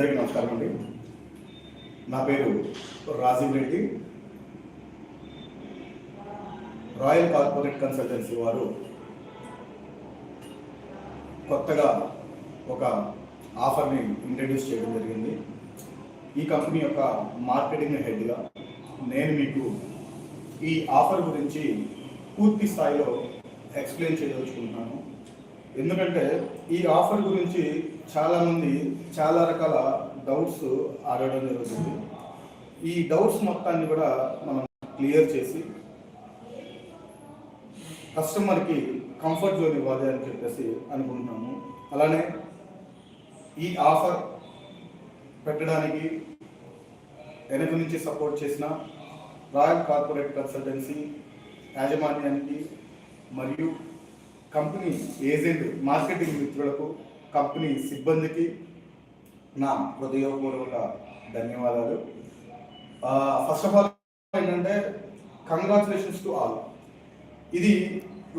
అందరికీ నమస్కారం అండి. నా పేరు Rajeev Reddy. Royal Corporate Consultancy వారు కొత్తగా ఒక ఆఫర్ని ఇంట్రడ్యూస్ చేయడం జరిగింది. ఈ కంపెనీ యొక్క మార్కెటింగ్ హెడ్గా నేను మీకు ఈ ఆఫర్ గురించి పూర్తి స్థాయిలో ఎక్స్ప్లెయిన్ చేయదలుచుకుంటున్నాను. ఎందుకంటే ఈ ఆఫర్ గురించి చాలామంది చాలా రకాల డౌట్స్ అడగడం జరుగుతుంది. ఈ డౌట్స్ మొత్తాన్ని కూడా మనం క్లియర్ చేసి కస్టమర్కి కంఫర్ట్ జోన్ ఇవ్వాలి అని చెప్పేసి అనుకుంటున్నాము. అలానే ఈ ఆఫర్ పెట్టడానికి వెనక నుంచి సపోర్ట్ చేసిన రాయల్ కార్పొరేట్ కన్సల్టెన్సీ యాజమాన్యానికి మరియు కంపెనీ ఏజెంట్ మార్కెటింగ్ మిత్రులకు కంపెనీ సిబ్బందికి నా హృదయపూర్వక ధన్యవాదాలు. ఫస్ట్ ఆఫ్ ఆల్ ఏంటంటే కంగ్రాచులేషన్స్ టు ఆల్ ఇది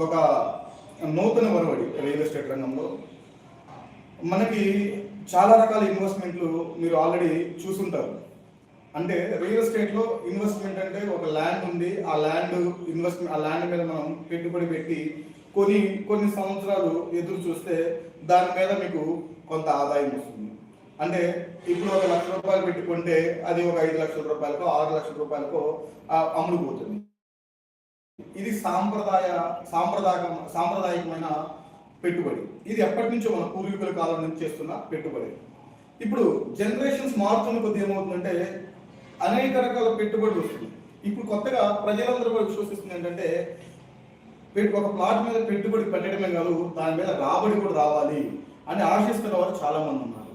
ఒక నూతన వరవడి రియల్ ఎస్టేట్ రంగంలో. మనకి చాలా రకాల ఇన్వెస్ట్మెంట్లు మీరు ఆల్రెడీ చూసుంటారు. అంటే రియల్ ఎస్టేట్లో ఇన్వెస్ట్మెంట్ అంటే ఒక ల్యాండ్ ఉంది. ఆ ల్యాండ్ ఇన్వెస్ట్మెంట్ ఆ ల్యాండ్ మీద మనం పెట్టుబడి పెట్టి కొన్ని కొన్ని సంవత్సరాలు ఎదురు చూస్తే దాని మీద మీకు కొంత ఆదాయం వస్తుంది. అంటే ఇప్పుడు ఒక లక్ష రూపాయలు పెట్టుకుంటే అది ఒక ఐదు లక్షల రూపాయలకో ఆరు లక్షల రూపాయలకో అమలు అమ్ముడుపోతుంది ఇది సాంప్రదాయ సాంప్రదాయ సాంప్రదాయకమైన పెట్టుబడి. ఇది ఎప్పటి నుంచో మన పూర్వీకుల కాలం నుంచి చేస్తున్న పెట్టుబడి. ఇప్పుడు జనరేషన్స్ మారుతున్న కొద్ది ఏమవుతుందంటే అనేక రకాల పెట్టుబడి వస్తుంది ఇప్పుడు కొత్తగా ప్రజలందరూ కూడా విశ్వసిస్తుంది ఏంటంటే ఒక ప్లాట్ మీద పెట్టుబడి పెట్టడమే కాదు దాని మీద రాబడి కూడా రావాలి అని ఆశిస్తున్న వారు చాలామంది ఉన్నారు.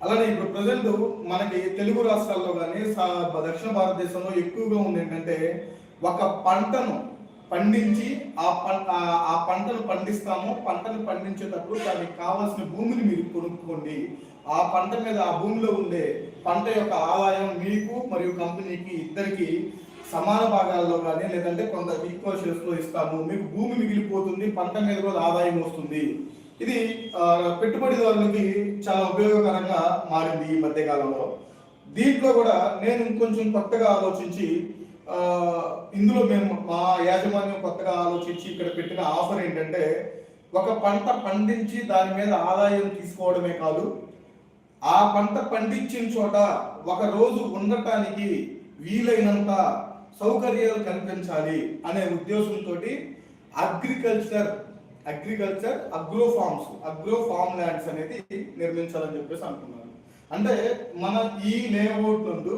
అలానే ఇప్పుడు ప్రజెంట్ మనకి తెలుగు రాష్ట్రాల్లో కానీ దక్షిణ భారతదేశంలో ఎక్కువగా ఉంది ఏంటంటే ఒక పంటను పండించి ఆ పంట ఆ పంటను పండిస్తాము పంటను పండించేటప్పుడు దానికి కావాల్సిన భూమిని మీరు కొనుక్కోండి. ఆ పంట మీద ఆ భూమిలో ఉండే పంట యొక్క ఆదాయం మీకు మరియు కంపెనీకి ఇద్దరికి సమాన భాగాల్లో కానీ లేదంటే కొంత ఈక్వల్ షేర్స్లో ఇస్తాము. మీకు భూమి మిగిలిపోతుంది పంట మీద కూడా ఆదాయం వస్తుంది. ఇది పెట్టుబడిదారులకి చాలా ఉపయోగకరంగా మారింది ఈ మధ్యకాలంలో దీంట్లో కూడా నేను ఇంకొంచెం కొత్తగా ఆలోచించి ఇందులో మేము మా యాజమాన్యం కొత్తగా ఆలోచించి ఇక్కడ పెట్టిన ఆఫర్ ఏంటంటే ఒక పంట పండించి దాని మీద ఆదాయం తీసుకోవడమే కాదు ఆ పంట పండించిన చోట ఒక రోజు ఉండటానికి వీలైనంత సౌకర్యాలు కల్పించాలి అనే ఉద్దేశంతో agriculture agriculture agro farms agro farm lands అనేది నిర్మించాలని చెప్పేసి అనుకున్నాను. అంటే మన ఈ లేఅవుట్ నందు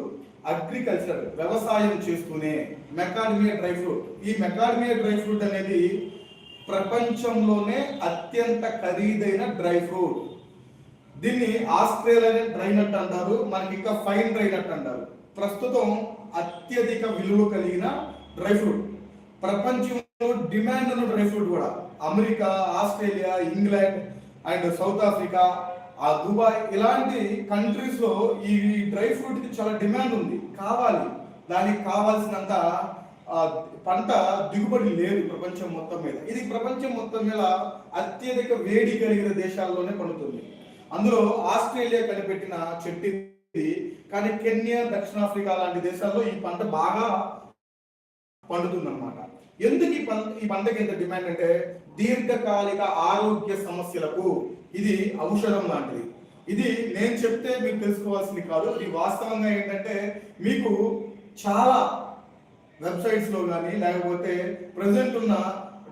అగ్రికల్చర్ వ్యవసాయం చేస్తూనే మెకాడమియా డ్రై ఫ్రూట్ ఈ మెకాడమియా డ్రై ఫ్రూట్ అనేది ప్రపంచంలోనే అత్యంత ఖరీదైన డ్రై ఫ్రూట్. దీన్ని ఆస్ట్రేలియన్ డ్రై నట్ అంటారు మనకి ఇంకా ఫైన్ డ్రై నట్ అంటారు. ప్రస్తుతం అత్యధిక విలువ కలిగిన డ్రై ఫ్రూట్. ప్రపంచంలో డిమాండ్ ఉన్న డ్రై ఫ్రూట్ కూడా. America Australia England and South Africa ఆ దుబాయ్ ఇలాంటి కంట్రీస్లో ఈ డ్రై ఫ్రూట్కి చాలా డిమాండ్ ఉంది. కావాలి. దానికి కావాల్సినంత పంట దిగుబడి లేదు ప్రపంచం మొత్తం మీద. ఇది ప్రపంచం మొత్తం మీద అత్యధిక వేడి కలిగిన దేశాల్లోనే పండుతుంది. అందులో ఆస్ట్రేలియా కనిపెట్టిన చెట్టు కానీ కెన్యా దక్షిణాఫ్రికా లాంటి దేశాల్లో ఈ పంట బాగా పండుతుందన్నమాట. ఎందుకు ఈ పంట ఈ పంటకి ఎంత డిమాండ్ అంటే దీర్ఘకాలిక ఆరోగ్య సమస్యలకు ఇది ఔషధం లాంటిది. ఇది నేను చెప్తే మీరు తెలుసుకోవాల్సింది కాదు. ఇది వాస్తవంగా ఏంటంటే మీకు చాలా వెబ్సైట్స్లో కానీ లేకపోతే ప్రజెంట్ ఉన్న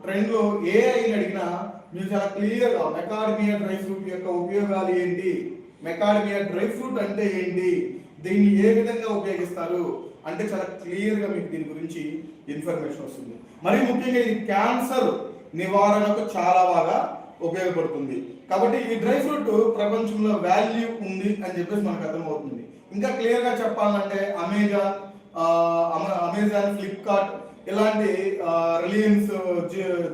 ట్రెండ్లో ఏ ఏఐని అడిగినా మీరు చాలా క్లియర్గా మెకాడమియా డ్రై ఫ్రూట్ యొక్క ఉపయోగాలు ఏంటి? మెకాడమియా డ్రై ఫ్రూట్ అంటే ఏంటి? దీన్ని ఏ విధంగా ఉపయోగిస్తారు? అంటే చాలా క్లియర్గా మీకు దీని గురించి ఇన్ఫర్మేషన్ వస్తుంది. మరి ముఖ్యంగా ఇది క్యాన్సర్ నివారణకు చాలా బాగా ఉపయోగపడుతుంది. కాబట్టి ఈ డ్రై ఫ్రూట్ ప్రపంచంలో వాల్యూ ఉంది అని చెప్పేసి మనకు అర్థమవుతుంది. ఇంకా క్లియర్గా చెప్పాలంటే అమెజాన్ అమ- అమెజాన్ ఫ్లిప్కార్ట్ ఇలాంటి రిలయన్స్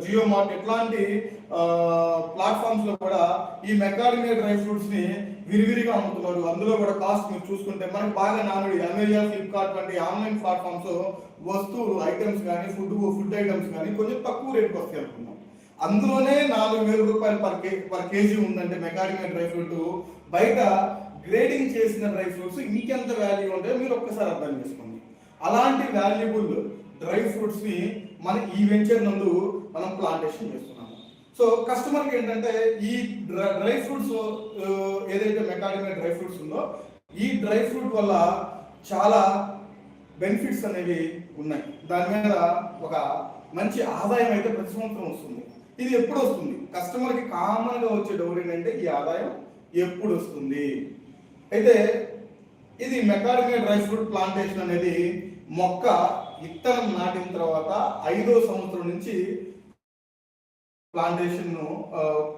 జియో మార్ట్ ఇట్లాంటి ప్లాట్ఫామ్స్లో కూడా ఈ మెకాడమియా డ్రై ఫ్రూట్స్ని విరివిరిగా అమ్ముతున్నారు. అందులో కూడా కాస్ట్ మీరు చూసుకుంటే మనకి బాగా నానుడి అమెజాన్ ఫ్లిప్కార్ట్ వంటి ఆన్లైన్ ప్లాట్ఫామ్స్ వస్తువులు ఐటమ్స్ కానీ ఫుడ్ ఫుడ్ ఐటమ్స్ కానీ కొంచెం తక్కువ రేట్కి వస్తాయి అనుకున్నాం అందులోనే నాలుగు వేల రూపాయలు పర్ కే పర్ కేజీ ఉందంటే మెకాడమియా డ్రై ఫ్రూట్. బయట గ్రేడింగ్ చేసిన డ్రై ఫ్రూట్స్ ఇంకెంత వాల్యూ ఉంటాయో మీరు ఒక్కసారి అర్థం చేసుకోండి. అలాంటి వాల్యుబుల్ డ్రై ఫ్రూట్స్ని మన ఈ వెంచర్ నందు మనం ప్లాంటేషన్ చేస్తున్నాము. సో కస్టమర్కి ఏంటంటే ఈ డ్రై ఫ్రూట్స్ ఏదైతే మెకానికల్ డ్రై ఫ్రూట్స్ ఉందో ఈ డ్రై ఫ్రూట్ వల్ల చాలా బెనిఫిట్స్ అనేవి ఉన్నాయి. దాని మీద ఒక మంచి ఆదాయం అయితే ప్రతి సంవత్సరం వస్తుంది. ఇది ఎప్పుడు వస్తుంది? కస్టమర్కి కామన్గా వచ్చే డౌట్ ఏంటంటే ఈ ఆదాయం ఎప్పుడు వస్తుంది? అయితే ఇది మెకానికల్ డ్రై ఫ్రూట్ ప్లాంటేషన్ అనేది మొక్క విత్తనం నాటిన తర్వాత ఐదో సంవత్సరం నుంచి ప్లాంటేషన్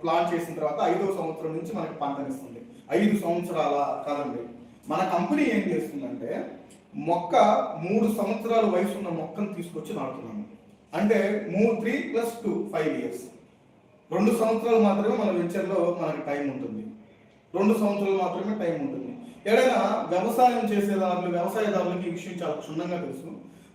ప్లాంట్ చేసిన తర్వాత ఐదో సంవత్సరం నుంచి మనకి పంటనిస్తుంది ఐదు సంవత్సరాల కాదండి మన కంపెనీ ఏం చేస్తుందంటే మొక్క మూడు సంవత్సరాల వయసు ఉన్న మొక్కను తీసుకొచ్చి నాటుతున్నాము. అంటే మూడు three plus two five years. రెండు సంవత్సరాలు మాత్రమే మన వెంచర్లో మనకి టైం ఉంటుంది. రెండు సంవత్సరాలు మాత్రమే టైం ఉంటుంది. ఏదైనా వ్యవసాయం చేసేదారులు వ్యవసాయదారులకి ఈ విషయం చాలా క్షుణ్ణంగా తెలుసు.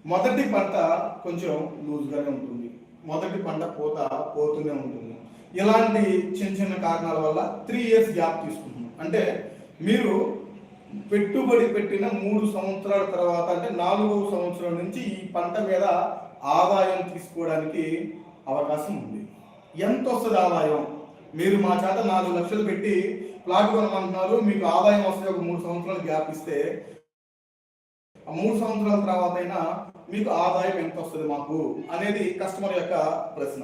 మొదటి పంట కొంచెం లూజ్గానే ఉంటుంది. మొదటి పంట పోత పోతూనే ఉంటుంది. ఇలాంటి చిన్న చిన్న కారణాల వల్ల త్రీ ఇయర్స్ గ్యాప్ తీసుకుంటున్నాం. అంటే మీరు పెట్టుబడి పెట్టిన మూడు సంవత్సరాల తర్వాత అంటే నాలుగవ సంవత్సరం నుంచి ఈ పంట మీద ఆదాయం తీసుకోవడానికి అవకాశం ఉంది. ఎంత వస్తుంది ఆదాయం? మీరు మా చేత నాలుగు లక్షలు పెట్టి ప్లాట్ కొనమంటున్నారు మీకు ఆదాయం వస్తే ఒక మూడు సంవత్సరాలు గ్యాప్ ఇస్తే మూడు సంవత్సరాల తర్వాత అయినా మీకు ఆదాయం ఎంత వస్తుంది మాకు అనేది కస్టమర్ యొక్క ప్రశ్న.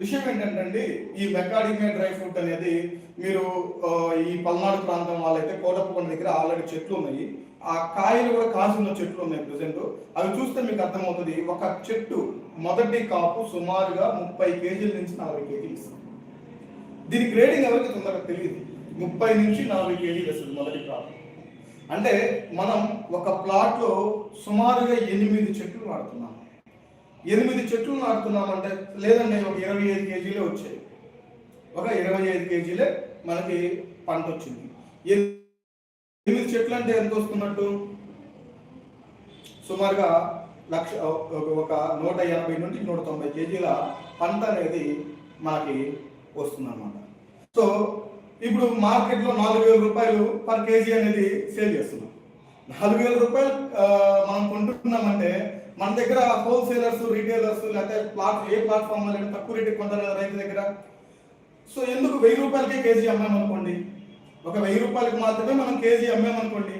విషయం ఏంటంటే ఈ మెకాడిమే డ్రై ఫ్రూట్ అనేది మీరు ఈ పల్నాడు ప్రాంతం వాళ్ళైతే కోటప్పకొండ దగ్గర ఆల్రెడీ చెట్లు ఉన్నాయి. ఆ కాయలు కూడా కాసిన చెట్లు ఉన్నాయి ప్రజెంట్. అవి చూస్తే మీకు అర్థమవుతుంది ఒక చెట్టు మొదటి కాపు సుమారుగా ముప్పై కేజీల నుంచి నలభై కేజీలు ఇస్తుంది. దీని గ్రేడింగ్ ఎవరికి తొందరగా తెలియదు. ముప్పై నుంచి నలభై కేజీలు వస్తుంది మొదటి కాపు. అంటే మనం ఒక ప్లాట్లో సుమారుగా ఎనిమిది చెట్లు నాటుతున్నాం. ఎనిమిది చెట్లు నాటుతున్నామంటే లేదండి ఒక ఇరవై ఐదు కేజీలే వచ్చాయి. ఒక ఇరవై ఐదు కేజీలే మనకి పంట వచ్చింది. ఎనిమిది చెట్లు అంటే ఎంత వస్తున్నట్టు? సుమారుగా లక్ష ఒక- ఒక నూట ఎనభై నుండి నూట తొంభై కేజీల పంట అనేది మనకి వస్తుందన్నమాట. సో ఇప్పుడు మార్కెట్లో నాలుగు వేల రూపాయలు పర్ కేజీ అనేది సేల్ చేస్తున్నాం. నాలుగు వేల రూపాయలు మనం కొంటున్నామంటే మన దగ్గర హోల్సేలర్స్ రీటైలర్స్ లేకపోతే ప్లాట్ ఏ ప్లాట్ఫామ్ లేదా తక్కువ రేటుకి కొంటారు కదా రైతు దగ్గర. సో ఎందుకు వెయ్యి రూపాయలకే కేజీ అమ్మామనుకోండి ఒక వెయ్యి రూపాయలకు మాత్రమే మనం కేజీ అమ్మామనుకోండి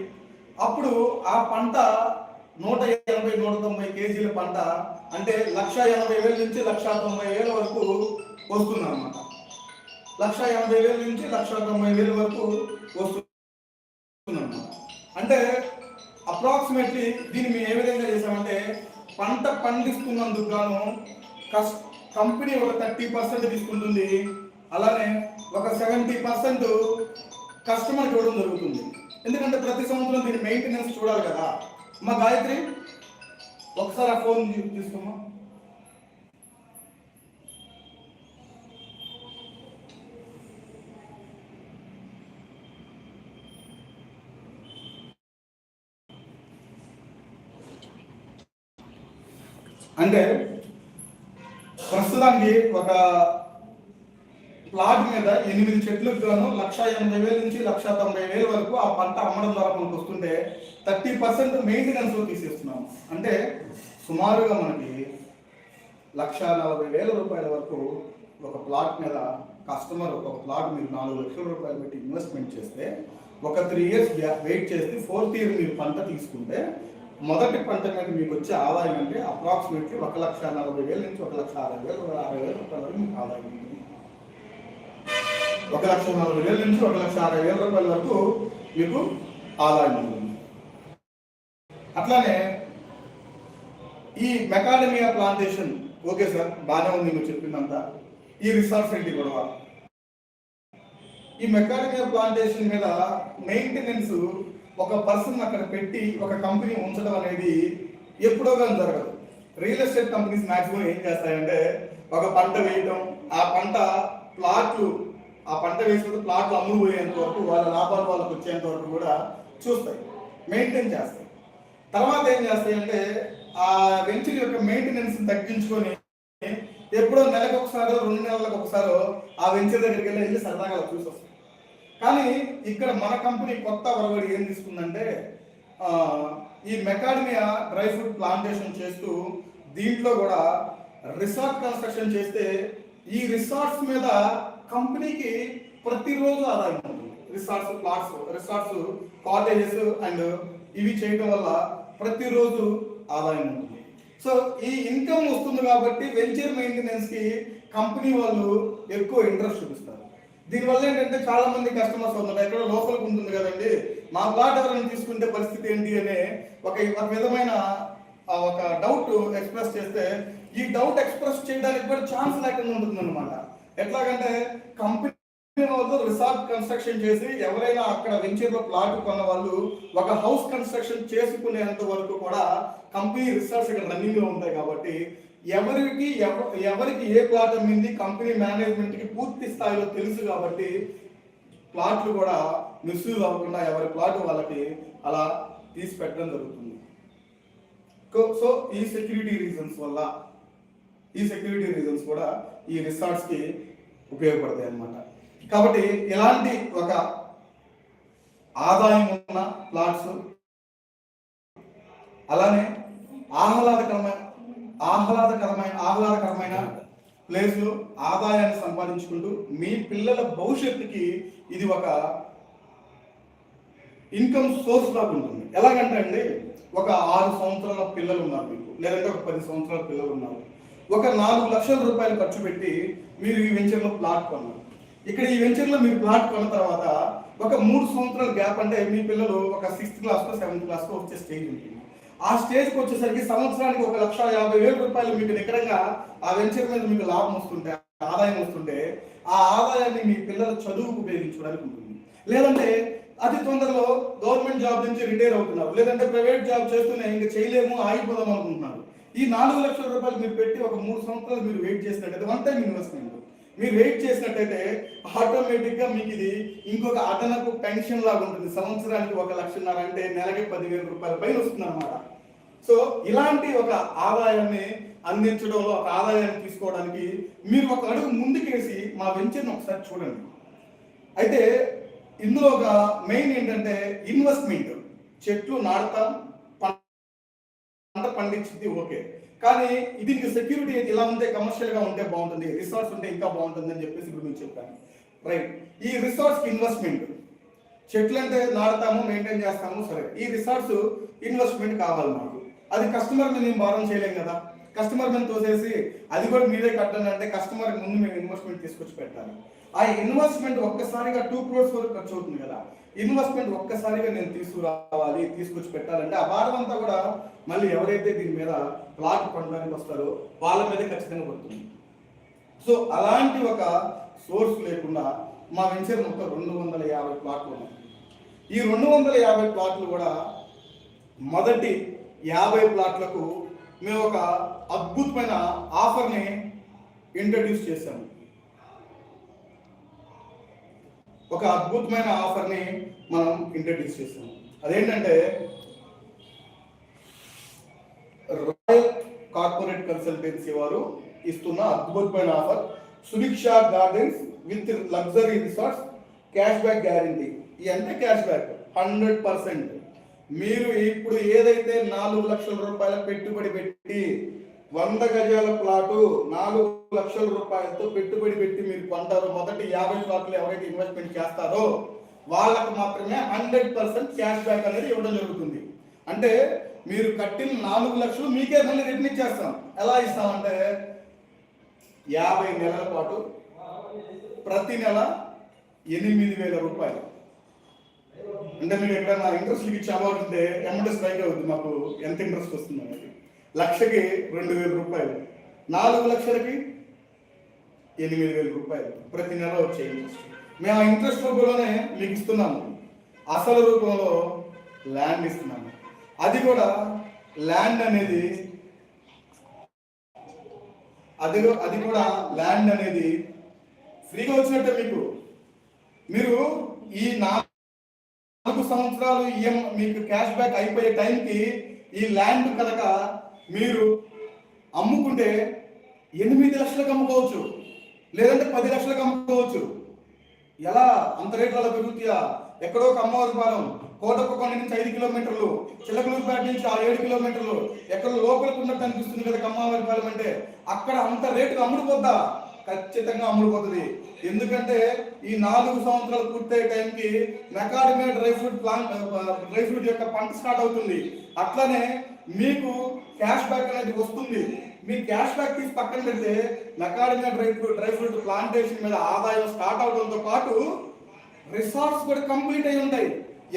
అప్పుడు ఆ పంట నూట ఎనభై నూట తొంభై కేజీల పంట అంటే లక్ష ఎనభై వేల నుంచి లక్ష తొంభై వేల వరకు వస్తుంది అనమాట లక్ష ఎనభై వేల నుంచి లక్ష తొంభై వేల వరకు వస్తుంది అంటే అప్రాక్సిమేట్లీ దీన్ని మేము ఏ విధంగా చేసామంటే పంట పండిస్తున్నందుకు గాను కస్ కంపెనీ ఒక థర్టీ పర్సెంట్ తీసుకుంటుంది. అలానే ఒక సెవెంటీ పర్సెంట్ కస్టమర్ ఇవ్వడం జరుగుతుంది. ఎందుకంటే ప్రతి సంవత్సరం దీని మెయింటెనెన్స్ చూడాలి కదా. మా గాయత్రి ఒకసారి ఆ ఫోన్ తీసుకోమా అంటే ప్రస్తుతానికి ఒక ప్లాట్ మీద ఎనిమిది చెట్లకు గాను లక్ష ఎనభై వేల నుంచి లక్ష తొంభై వేల వరకు ఆ పంట అమ్మడం ద్వారా మనకు వస్తుంటే థర్టీ పర్సెంట్ మెయింటెనెన్స్ తీసేస్తున్నాం అంటే సుమారుగా మనకి లక్ష నలభై వేల రూపాయల వరకు ఒక ప్లాట్ మీద కస్టమర్ ఒక ప్లాట్ మీరు నాలుగు లక్షల రూపాయలు పెట్టి ఇన్వెస్ట్మెంట్ చేస్తే ఒక త్రీ ఇయర్స్ వెయిట్ చేస్తే ఫోర్త్ ఇయర్ మీరు పంట తీసుకుంటే మొదటి పంట మీద మీకు వచ్చే ఆదాయం అంటే అప్రాక్సిమేట్లీ ఒక లక్ష నలభై వేల నుంచి ఒక లక్ష అరవై వేలు అరవై వేల రూపాయల వరకు మీకు ఆదాయం ఉంటుంది. ఒక లక్ష నలభై వేల నుంచి ఒక లక్ష అరవై వేల రూపాయల వరకు మీకు ఆదాయం ఉంటుంది. అట్లానే ఈ మెకాడమియా ప్లాంటేషన్ ఓకే సార్ బాగానే ఉంది మీరు చెప్పిందంతా. ఈ రిసార్ట్స్ ఏంటి గొడవ? ఈ మెకాడమియా ప్లాంటేషన్ మీద మెయింటెనెన్స్ ఒక పర్సన్ అక్కడ పెట్టి ఒక కంపెనీ ఉంచడం అనేది ఎప్పుడో కానీ జరగదు. రియల్ ఎస్టేట్ కంపెనీస్ మాక్సిమం ఏం చేస్తాయంటే ఒక పంట వేయటం ఆ పంట ప్లాట్లు ఆ పంట వేసిన ప్లాట్లు అమ్ముడుపోయేంత వరకు వాళ్ళ లాభాలు వాళ్ళకి వచ్చేంత వరకు కూడా చూస్తాయి మెయింటైన్ చేస్తాయి. తర్వాత ఏం చేస్తాయి అంటే ఆ వెంచర్ యొక్క మెయింటెనెన్స్ తగ్గించుకొని ఎప్పుడో నెలకు ఒకసారి రెండు నెలలకు ఒకసారి ఆ వెంచర్ దగ్గరికి వెళ్ళి వెళ్ళి సరదాగా చూసి వస్తాయి. కానీ ఇక్కడ మన కంపెనీ కొత్త ఒరవడి ఏం తీసుకుందంటే ఈ మెకాడమియా డ్రై ఫ్రూట్ ప్లాంటేషన్ చేస్తూ దీంట్లో కూడా రిసార్ట్ కన్స్ట్రక్షన్ చేస్తే ఈ రిసార్ట్స్ మీద కంపెనీకి ప్రతిరోజు ఆదాయం ఉంటుంది. Resorts plots resorts cottages and ఇవి చేయడం వల్ల ప్రతిరోజు ఆదాయం ఉంటుంది. సో ఈ ఇన్కమ్ వస్తుంది కాబట్టి వెంచర్ మెయింటెనెన్స్కి కంపెనీ వాళ్ళు ఎక్కువ ఇంట్రెస్ట్ చూపిస్తారు. దీనివల్ల ఏంటంటే చాలా మంది కస్టమర్స్ ఉన్నారు ఎక్కడో లోపలికి ఉంటుంది కదండి. మా ప్లాట్ ఎవరైనా తీసుకుంటే పరిస్థితి ఏంటి అనే ఒక ఒక విధమైన ఒక డౌట్ ఎక్స్ప్రెస్ చేస్తే ఈ డౌట్ ఎక్స్ప్రెస్ చేయడానికి కూడా ఛాన్స్ లేకుండా ఉంటుంది అనమాట ఎట్లాగంటే కంపెనీ వాళ్ళు రిసార్ట్ కన్స్ట్రక్షన్ చేసి ఎవరైనా అక్కడ వెంచర్లో ప్లాట్ కొన్న వాళ్ళు ఒక హౌస్ కన్స్ట్రక్షన్ చేసుకునేంత వరకు కూడా కంపెనీ రిసార్ట్స్ ఇక్కడ రన్నింగ్లో ఉంటాయి కాబట్టి ఎవరికి ఎవ- ఎవరికి ఏ ప్లాట్ అమ్మింది కంపెనీ మేనేజ్మెంట్కి పూర్తి స్థాయిలో తెలుసు కాబట్టి ప్లాట్లు కూడా మిస్యూజ్ అవ్వకుండా ఎవరి ప్లాట్ వాళ్ళకి అలా తీసి పెట్టడం జరుగుతుంది. సో ఈ సెక్యూరిటీ రీజన్స్ వల్ల ఈ సెక్యూరిటీ రీజన్స్ కూడా ఈ రిసార్ట్స్కి ఉపయోగపడతాయి అన్నమాట. కాబట్టి ఇలాంటి ఒక ఆదాయం ఉన్న ప్లాట్స్ అలానే ఆహ్లాదకరమైన ఆహ్లాదకరమైన ఆహ్లాదకరమైన ప్లేస్లో ఆదాయాన్ని సంపాదించుకుంటూ మీ పిల్లల భవిష్యత్తుకి ఇది ఒక ఇన్కమ్ సోర్స్ లాగా ఉంటుంది. ఎలాగంటే అండి ఒక ఆరు సంవత్సరాల పిల్లలు ఉన్నారు మీకు లేదంటే ఒక పది సంవత్సరాల పిల్లలు ఉన్నారు. ఒక నాలుగు లక్షల రూపాయలు ఖర్చు పెట్టి మీరు ఈ వెంచర్లో ప్లాట్ కొన్నారు. ఇక్కడ ఈ వెంచర్లో మీరు ప్లాట్ కొన్న తర్వాత ఒక మూడు సంవత్సరాల గ్యాప్ అంటే మీ పిల్లలు ఒక సిక్స్త్ క్లాస్కో సెవెంత్ క్లాస్కో వచ్చే స్టేజ్ ఉంటుంది. ఆ స్టేజ్కి వచ్చేసరికి సంవత్సరానికి ఒక లక్ష యాభై వేల రూపాయలు మీకు నికరంగా ఆ వెంచర్ మీద మీకు లాభం వస్తుంటే ఆదాయం వస్తుంటే ఆ ఆదాయాన్ని మీ పిల్లల చదువుకు ఉపయోగించడానికి ఉంటుంది. లేదంటే అతి తొందరలో గవర్నమెంట్ జాబ్ నుంచి రిటైర్ అవుతున్నారు. లేదంటే ప్రైవేట్ జాబ్ చేస్తూనే ఇంకా చేయలేము ఆగిపోదాం అనుకుంటున్నారు. ఈ నాలుగు లక్షల రూపాయలు మీరు పెట్టి ఒక మూడు సంవత్సరాలు మీరు వెయిట్ చేసినట్టయితే వన్ టైం ఇన్వెస్ట్మెంట్. మీరు వెయిట్ చేసినట్టయితే ఆటోమేటిక్గా మీకు ఇది ఇంకొక అదనపు పెన్షన్ లాగా ఉంటుంది. సంవత్సరానికి ఒక లక్షన్నర అంటే నెలకి పదివేల రూపాయల పైన వస్తుంది అనమాట సో ఇలాంటి ఒక ఆదాయాన్ని అందించడంలో ఒక ఆదాయాన్ని తీసుకోవడానికి మీరు ఒక అడుగు ముందుకేసి మా వెంచర్ని ఒకసారి చూడండి. అయితే ఇందులో ఒక మెయిన్ ఏంటంటే ఇన్వెస్ట్మెంట్ చెట్లు నాడతాం పంట పండించింది ఓకే. కానీ దీనికి సెక్యూరిటీ ఇలా ఉంటే కమర్షియల్గా ఉంటే బాగుంటుంది రిసార్ట్స్ ఉంటే ఇంకా బాగుంటుంది అని చెప్పేసి ఇప్పుడు మీకు చెప్పాను. రైట్ ఈ రిసార్ట్స్ ఇన్వెస్ట్మెంట్ చెట్లు అంటే నాడతాము మెయింటైన్ చేస్తాము సరే. ఈ రిసార్ట్స్ ఇన్వెస్ట్మెంట్ కావాలి మాకు. అది కస్టమర్ మీద మేము భారం చేయలేం కదా. కస్టమర్ మీద తోసేసి అది కూడా మీరే కట్టండి అంటే కస్టమర్ ముందు మేము ఇన్వెస్ట్మెంట్ తీసుకొచ్చి పెట్టాలి. ఆ ఇన్వెస్ట్మెంట్ ఒక్కసారిగా టూ క్రోర్స్ వరకు ఖర్చు అవుతుంది కదా. ఇన్వెస్ట్మెంట్ ఒక్కసారిగా నేను తీసుకురావాలి తీసుకొచ్చి పెట్టాలంటే ఆ భారం అంతా కూడా మళ్ళీ ఎవరైతే దీని మీద ప్లాట్ కొనడానికి వస్తారో వాళ్ళ మీదే ఖచ్చితంగా పడుతుంది. సో అలాంటి ఒక సోర్స్ లేకుండా మా వెంచర్ మొత్తం రెండు వందల యాభై ప్లాట్లు ఉన్నాయి. ఈ రెండు వందల యాభై ప్లాట్లు కూడా మొదటి యాభై ప్లాట్లకు మేము ఒక అద్భుతమైన ఆఫర్ని ఇంట్రడ్యూస్ చేశాము. ఒక అద్భుతమైన ఆఫర్ని మనం ఇంట్రడ్యూస్ చేస్తాం అదేంటంటే రాయల్ కార్పొరేట్ కన్సల్టెన్సీ వారు ఇస్తున్న అద్భుతమైన offer. Subhiksha Gardens with luxury resorts cash back guarantee. ఈ క్యాష్ బ్యాక్ హండ్రెడ్ పర్సెంట్. మీరు ఇప్పుడు ఏదైతే నాలుగు లక్షల రూపాయల పెట్టుబడి పెట్టి వంద గజాల ప్లాటు నాలుగు లక్షల రూపాయలతో పెట్టుబడి పెట్టి మీరు కొంటారు. మొదటి యాభై ప్లాట్లు ఎవరైతే ఇన్వెస్ట్మెంట్ చేస్తారో వాళ్ళకు మాత్రమే హండ్రెడ్ పర్సెంట్ క్యాష్ బ్యాక్ అనేది ఇవ్వడం జరుగుతుంది. అంటే మీరు కట్టిన నాలుగు లక్షలు మీకే మళ్ళీ రిటర్న్ ఇచ్చేస్తాం. ఎలా ఇస్తామంటే యాభై నెలల పాటు ప్రతి నెల ఎనిమిది వేల రూపాయలు. అంటే మీరు ఎక్కడైనా ఇంట్రెస్ట్ ఇచ్చి అమౌంట్ ఉంటే ఎమ్మటే స్ట్రైక్ అవుతుంది మాకు. ఎంత ఇంట్రెస్ట్ వస్తుంది అనేది లక్షకి రెండు వేల రూపాయలు. నాలుగు లక్షలకి ఎనిమిది వేల రూపాయలు ప్రతి నెల వచ్చే ఇంట్రెస్ట్ మేము ఆ ఇంట్రెస్ట్ రూపంలోనే మీకు ఇస్తున్నాము. అసలు రూపంలో ల్యాండ్ ఇస్తున్నాము. అది కూడా ల్యాండ్ అనేది అది అది కూడా ల్యాండ్ అనేది ఫ్రీగా వచ్చినట్టే మీకు. మీరు ఈ నాలుగు సంవత్సరాలు ఈఎం మీకు క్యాష్ బ్యాక్ అయిపోయే టైంకి ఈ ల్యాండ్ కనుక మీరు అమ్ముకుంటే ఎనిమిది లక్షలకు అమ్ముకోవచ్చు లేదంటే పది లక్షలకు అమ్ముకోవచ్చు. ఎలా? అంత రేట్లలో పెరుగుతాయా? ఎక్కడో కమ్మవారి పాలెం కోటప్పకొండ నుంచి ఐదు కిలోమీటర్లు చిలకలూరుపేట నుంచి ఆ ఏడు కిలోమీటర్లు ఎక్కడ లోపలికి ఉన్నట్టు అనిపిస్తుంది కదా అమ్మవారి పాలెం అంటే అక్కడ అంత రేటుకు అమ్ముడుపోద్దా ఖచ్చితంగా అమ్ముడుపోతుంది ఎందుకంటే ఈ నాలుగు సంవత్సరాలు పూర్తయ్యే టైంకి macadamia dry fruit plant dry fruit యొక్క పంట స్టార్ట్ అవుతుంది. అట్లనే మీకు క్యాష్ బ్యాక్ అనేది వస్తుంది. మీ క్యాష్ బ్యాక్ తీసి పక్కన పెడితే నకాడిన dry fruit dry fruit plantation మీద ఆదాయం స్టార్ట్ అవడంతో పాటు రిసార్ట్స్ కూడా కంప్లీట్ అయి ఉంటాయి.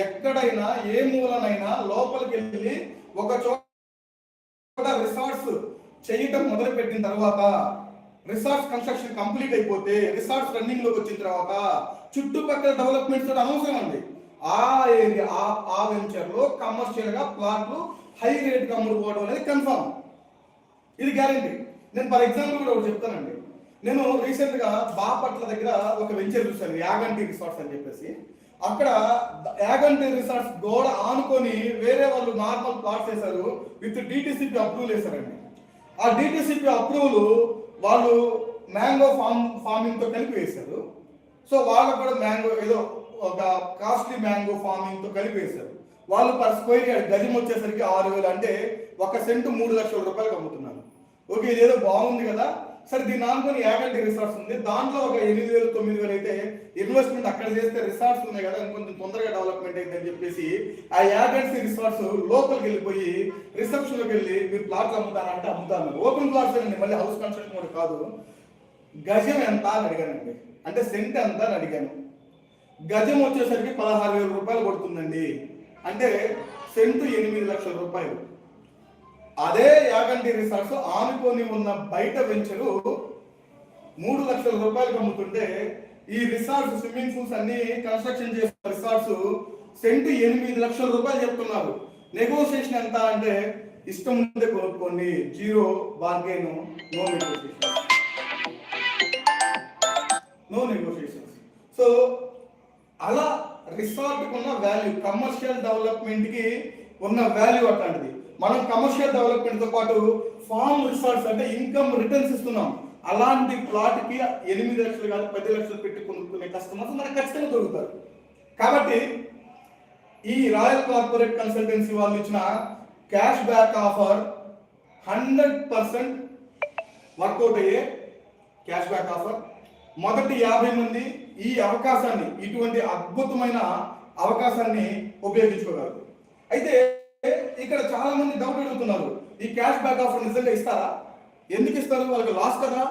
ఎక్కడైనా ఏ మూలనైనా లోపలికి వెళ్ళి ఒక చోట రిసార్ట్స్ చేయటం మొదలు పెట్టిన తర్వాత రిసార్ట్స్ కన్స్ట్రక్షన్ కంప్లీట్ అయిపోతే రిసార్ట్స్ రన్నింగ్లోకి వచ్చిన తర్వాత చుట్టుపక్కల డెవలప్మెంట్స్ కూడా అనవసరం అండి. ఆ ఏరియా ఆ ఆ వెంచర్లో కమర్షియల్గా ప్లాట్లు హై రేట్కి అమ్ముడుకోవడం అనేది కన్ఫామ్ ఇది గ్యారంటీ నేను ఫర్ ఎగ్జాంపుల్ కూడా ఒకటి చెప్తానండి. నేను రీసెంట్గా బాపట్ల దగ్గర ఒక వెంచర్ చూశాను యాగంటి రిసార్ట్స్ అని చెప్పేసి. అక్కడ యాగంటి రిసార్ట్స్ గోడ ఆనుకొని వేరే వాళ్ళు నార్మల్ ప్లాట్స్ వేశారు విత్ డిటిసిపి అప్రూవల్ వేశారండి ఆ డిటిసిపి అప్రూవల్ వాళ్ళు మ్యాంగో ఫార్మ్ ఫార్మింగ్తో కలిపి వేశారు. సో వాళ్ళకు కూడా మ్యాంగో ఏదో ఒక కాస్ట్లీ మ్యాంగో ఫార్మింగ్తో కలిపి వేశారు. వాళ్ళు పర్ స్క్వేర్ యార్డ్ గజం వచ్చేసరికి ఆరు వేలు. అంటే ఒక సెంటు మూడు లక్షల రూపాయలకు అమ్ముతున్నారు ఓకే ఇదేదో బాగుంది కదా. సరే దీన్ని ఆనుకొని యాగంటి రిసార్ట్స్ ఉంది. దాంట్లో ఒక ఎనిమిది వేలు తొమ్మిది వేలు అయితే ఇన్వెస్ట్మెంట్ అక్కడ చేస్తే రిసార్ట్స్ ఉన్నాయి కదా. ఇంకొంచెం తొందరగా డెవలప్మెంట్ అయితే అని చెప్పేసి ఆ యాగంటి రిసార్ట్స్ లోపలికి వెళ్ళిపోయి రిసెప్షన్లోకి వెళ్ళి మీరు ప్లాట్లు అమ్ముతారంటే అమ్ముతాను. ఓపెన్ ప్లాట్స్ అండి మళ్ళీ హౌస్ కన్స్ట్రక్షన్ కూడా కాదు. గజం ఎంత అని అడిగానండి. అంటే సెంట్ ఎంత అని అడిగాను. గజం వచ్చేసరికి పదహారు వేల రూపాయలు పడుతుందండి అంటే సెంటు ఎనిమిది లక్షల రూపాయలు. అదే యాగంటి రిసార్ట్స్ ఆనుకొని ఉన్న బయట వెంచరు మూడు లక్షల రూపాయలకు అమ్ముతుంటే ఈ రిసార్ట్స్ స్విమ్మింగ్ పూల్స్ అన్ని కన్స్ట్రక్షన్ చేసిన రిసార్ట్స్ సెంటు ఎనిమిది లక్షల రూపాయలు చెప్తున్నారు. నెగోషియేషన్ ఎంత అంటే ఇష్టం ఉంటే కొనుక్కోండి zero bargain no negotiation no negotiations so అలా రిసార్ట్ ఉన్న వాల్యూ కమర్షియల్ డెవలప్మెంట్కి ఉన్న వాల్యూ అట్లాంటిది. మనం కమర్షియల్ డెవలప్మెంట్తో పాటు ఫార్మ్ రిసార్ట్స్ అంటే ఇన్కమ్ రిటర్న్స్ ఇస్తున్నాం. అలాంటి ప్లాట్కి ఎనిమిది లక్షలు కాదు పది లక్షలు పెట్టి కొనుక్కునే కస్టమర్స్ మనకు ఖచ్చితంగా దొరుకుతారు. కాబట్టి ఈ రాయల్ కార్పొరేట్ కన్సల్టెన్సీ వాళ్ళు ఇచ్చిన cash back offer hundred percent work out అయ్యే క్యాష్ బ్యాక్ ఆఫర్ మొదటి యాభై మంది ఈ అవకాశాన్ని ఇటువంటి అద్భుతమైన అవకాశాన్ని ఉపయోగించుకోగలరు. అయితే ఇక్కడ చాలా మంది డౌట్ అడుగుతున్నారు ఈ క్యాష్ బ్యాక్ ఆఫర్ నిజంగా ఇస్తారా? ఎందుకు ఇస్తారు? వాళ్ళకి లాస్ కదా?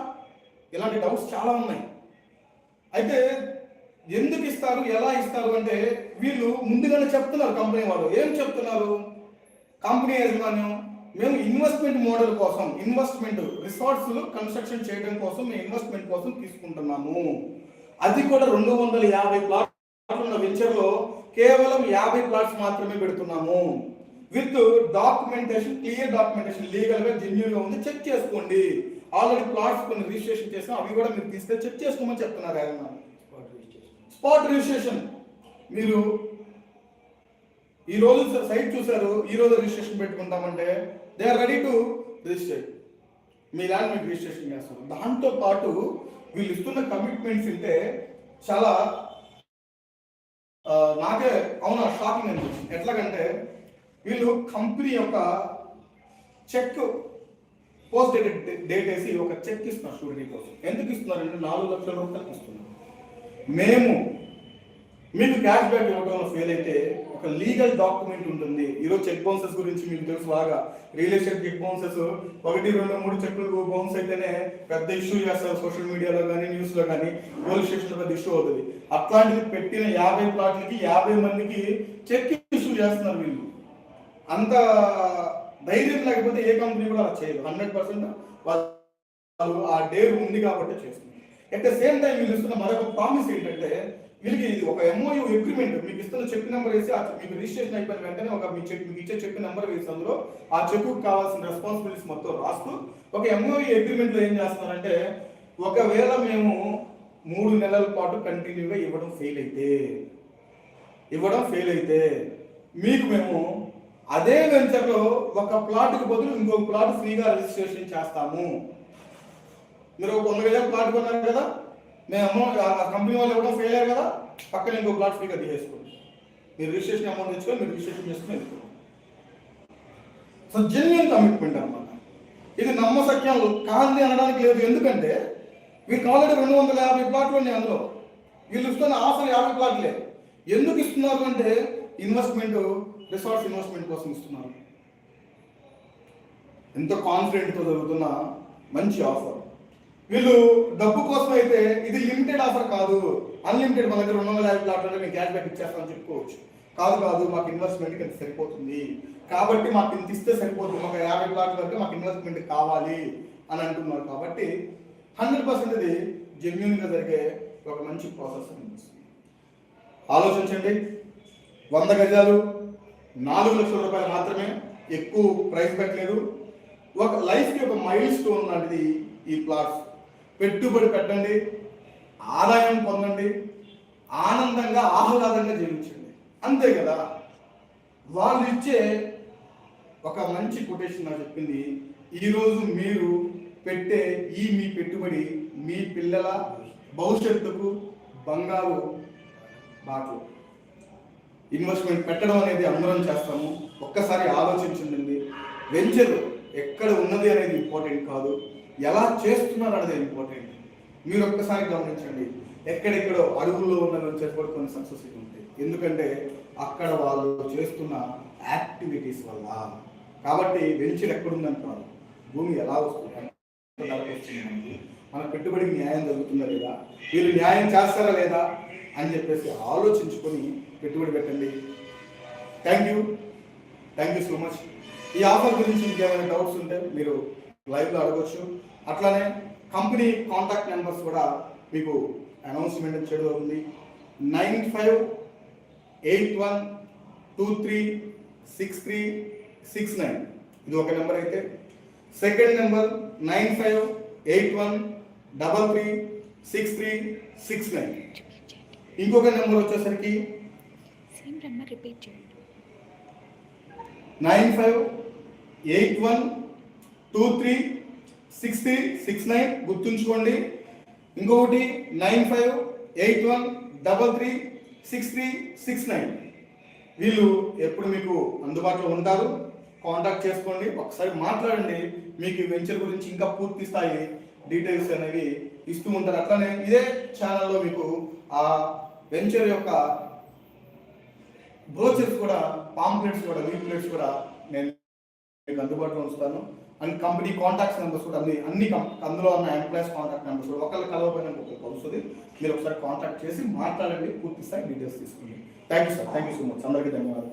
ఇలాంటి డౌట్స్ చాలా ఉన్నాయి. అయితే ఎందుకు ఇస్తారు? ఎలా ఇస్తారు? అంటే వీళ్ళు ముందుగానే చెప్తున్నారు కంపెనీ వాళ్ళు. ఏం చెప్తున్నారు? కంపెనీ యజమాన్యం మేము ఇన్వెస్ట్మెంట్ మోడల్ కోసం ఇన్వెస్ట్మెంట్ రిసార్ట్స్ కన్స్ట్రక్షన్ చేయడం కోసం మేము ఇన్వెస్ట్మెంట్ కోసం తీసుకుంటున్నాము. అది కూడా రెండు వందల యాభై ప్లాట్లు ఉన్న వెంచర్లో కేవలం యాభై ప్లాట్స్ మాత్రమే పెడుతున్నాము. విత్ డాక్యుమెంటేషన్ క్లియర్ డాక్యుమెంటేషన్ లీగల్గా జెన్యున్గా ఉంది చెక్ చేసుకోండి. ఆల్రెడీ ప్లాట్స్ కొన్ని రిజిస్ట్రేషన్ చేసాం అవి కూడా మీరు తీసుకొని చెక్ చేసుకోమని చెప్తున్నారు ఆయన. స్పాట్ రిజిస్ట్రేషన్ మీరు ఈ రోజు సైట్ చూసారు ఈ రోజు registration పెట్టుకుంటామంటే they are ready to register me land మీకు రిజిస్ట్రేషన్ చేస్తారు. దాంతో పాటు వీళ్ళు ఇస్తున్న కమిట్మెంట్స్ ఉంటే చాలా నాకే అవునా షాకింగ్ అనిపించింది ఎట్లాగంటే వీళ్ళు కంపెనీ యొక్క చెక్ పోస్ట్ డేటెడ్ డేట్ వేసి ఒక చెక్ ఇస్తున్నారు షూరిటీ కోసం. ఎందుకు ఇస్తున్నారంటే నాలుగు లక్షల రూపాయలు ఇస్తున్నారు మేము మీకు క్యాష్ బ్యాక్ ఇవ్వడంలో ఫెయిల్ అయితే ఒక లీగల్ డాక్యుమెంట్ ఉంటుంది. ఈరోజు చెక్ బౌన్సెస్ గురించి మీకు తెలుసు బాగా. రియల్ ఎస్టేట్ చెక్ బౌన్సెస్ ఒకటి రెండు మూడు చెక్కులు బౌన్స్ అయితేనే పెద్ద ఇష్యూ చేస్తారు సోషల్ మీడియాలో కానీ న్యూస్లో కానీ పోలీస్ స్టేషన్లో పెద్ద ఇష్యూ అవుతుంది. అట్లాంటిది పెట్టిన యాభై ప్లాట్లకి యాభై మందికి చెక్ ఇష్యూ చేస్తున్నారు వీళ్ళు. అంత ధైర్యం లేకపోతే ఏ కంపెనీ కూడా అలా చేయదు. హండ్రెడ్ పర్సెంట్ వాళ్ళు ఆ డేర్ ఉంది కాబట్టి చేస్తుంది అట్ ద సేమ్ టైం వీళ్ళు ఇస్తున్న మరొక ప్రామిస్ ఏంటంటే వీళ్ళకి ఇది ఒక ఎంఓయూ అగ్రిమెంట్ మీకు ఇస్తున్న చెక్ నెంబర్ వేసి ఆ మీకు రిజిస్ట్రేషన్ అయిపోయిన వెంటనే ఒక మీ చెక్ మీకు ఇచ్చే చెక్ నెంబర్ వేసి అందులో ఆ చెక్ కావాల్సిన రెస్పాన్సిబిలిటీస్ మొత్తం రాస్తూ ఒక ఎంఓయూ అగ్రిమెంట్లో ఏం చేస్తున్నారంటే ఒకవేళ మేము మూడు నెలల పాటు కంటిన్యూగా ఇవ్వడం ఫెయిల్ అయితే ఇవ్వడం ఫెయిల్ అయితే మీకు మేము అదే వెంచర్లో ఒక ప్లాట్కి బదులు ఇంకొక ప్లాట్ ఫ్రీగా రిజిస్ట్రేషన్ చేస్తాము. మీరు ఒక వంద గజాల ప్లాట్ కొన్నారు కదా? మేము అమౌంట్ ఆ కంపెనీ వాళ్ళు ఇవ్వడం ఫెయిల్ అయ్యారు కదా? పక్కన ఇంకో ప్లాట్ ఫ్రీగా తీసేసుకోండి. మీరు రిజిస్ట్రేషన్ అమౌంట్ తెచ్చుకొని మీరు రిజిస్ట్రేషన్ చేసుకుని వెళ్ళిపోండి. సో జెన్యున్ కమిట్మెంట్ అన్నమాట. ఇది నమ్మసక్యం కాంతి అనడానికి లేదు. ఎందుకంటే వీరికి ఆల్రెడీ రెండు వందల యాభై ప్లాట్లు ఉన్నాయి అందులో. వీళ్ళు ఇస్తున్న ఆఫర్ యాభై ప్లాట్లే ఎందుకు ఇస్తున్నారు అంటే ఇన్వెస్ట్మెంట్ రిసార్ట్స్ ఇన్వెస్ట్మెంట్ కోసం ఇస్తున్నారు. ఎంతో కాన్ఫిడెంట్తో జరుగుతున్న మంచి ఆఫర్ వీళ్ళు డబ్బు కోసం అయితే ఇది లిమిటెడ్ ఆఫర్ కాదు. అన్లిమిటెడ్ మన దగ్గర రెండు వందల యాభై ప్లాట్లు అంటే మేము క్యాష్ బ్యాక్ ఇచ్చేస్తామని చెప్పుకోవచ్చు. కాదు కాదు మాకు ఇన్వెస్ట్మెంట్కి ఇంత సరిపోతుంది. కాబట్టి మాకు ఇంత ఇస్తే సరిపోతుంది. మాకు యాభై ప్లాట్ల వరకు మాకు ఇన్వెస్ట్మెంట్ కావాలి అని అంటున్నారు. కాబట్టి హండ్రెడ్ పర్సెంట్ ఇది జెన్యున్గా జరిగే ఒక మంచి ప్రాసెస్ ఆలోచించండి. వంద గజాలు నాలుగు లక్షల రూపాయలు మాత్రమే ఎక్కువ ప్రైస్ పెట్టలేదు. ఒక లైఫ్కి ఒక మైల్ స్టోన్ లాంటిది ఈ ప్లాట్స్ పెట్టుబడి పెట్టండి ఆదాయం పొందండి ఆనందంగా ఆహ్లాదంగా జీవించండి. అంతే కదా? వాళ్ళు ఇచ్చే ఒక మంచి కొటేషన్ నాకు చెప్పింది ఈరోజు మీరు పెట్టే ఈ మీ పెట్టుబడి మీ పిల్లల భవిష్యత్తుకు బంగారు బాటలు. ఇన్వెస్ట్మెంట్ పెట్టడం అనేది అందరం చేస్తాము. ఒక్కసారి ఆలోచించండి. వెంచర్ ఎక్కడ ఉన్నది అనేది ఇంపార్టెంట్ కాదు. ఎలా చేస్తున్నారు అనేది ఇంపార్టెంట్. మీరు ఒక్కసారి గమనించండి. ఎక్కడెక్కడో అడుగుల్లో ఉన్న వెంచర్ కొన్ని సక్సెస్ ఉంటాయి ఎందుకంటే అక్కడ వాళ్ళు చేస్తున్న యాక్టివిటీస్ వల్ల. కాబట్టి వెంచర్ ఎక్కడుందని భూమి ఎలా వస్తుంది? మన పెట్టుబడికి న్యాయం జరుగుతుందా లేదా? వీళ్ళు న్యాయం చేస్తారా లేదా అని చెప్పేసి ఆలోచించుకొని పెట్టుబడి పెట్టండి. Thank you thank you so much ఈ ఆఫర్ గురించి ఇంకేమైనా డౌట్స్ ఉంటే మీరు లైవ్లో అడగచ్చు. అట్లానే కంపెనీ కాంటాక్ట్ నెంబర్స్ కూడా మీకు అనౌన్స్మెంట్ చేయడం ఉంది nine five eight one two three six three six nine. ఇది ఒక నెంబర్ అయితే. Second number nine five eight one double three six three six nine. ఇంకొక నెంబర్ వచ్చేసరికి nine five eight one two three six three six nine గుర్తుంచుకోండి. ఇంకొకటి nine five eight one double three six three six nine వీళ్ళు ఎప్పుడు మీకు అందుబాటులో ఉంటారు? Contact చేసుకోండి. ఒకసారి మాట్లాడండి. మీకు ఈ వెంచర్ గురించి ఇంకా పూర్తి స్థాయి డీటెయిల్స్ అనేవి ఇస్తూ ఉంటారు. అట్లానే ఇదే ఛానల్లో మీకు ఆ వెంచర్ యొక్క బ్రోచర్స్ కూడా పాంప్లెట్స్ కూడా లీఫ్లెట్స్ కూడా నేను మీకు అందుబాటులో ఉంచుతాను. అండ్ కంపెనీ కాంటాక్ట్స్ నెంబర్స్ కూడా అన్ని అన్ని అందులో ఉన్న ఎంప్లాయీస్ కాంటాక్ట్ నెంబర్స్ కూడా ఒకళ్ళు కలవకపోయినా ఒకళ్ళు కలుస్తుంది. మీరు ఒకసారి కాంటాక్ట్ చేసి మాట్లాడండి పూర్తిస్తాయి డీటెయిల్స్ తీసుకోండి thank you sir thank you so much అందరికీ ధన్యవాదాలు.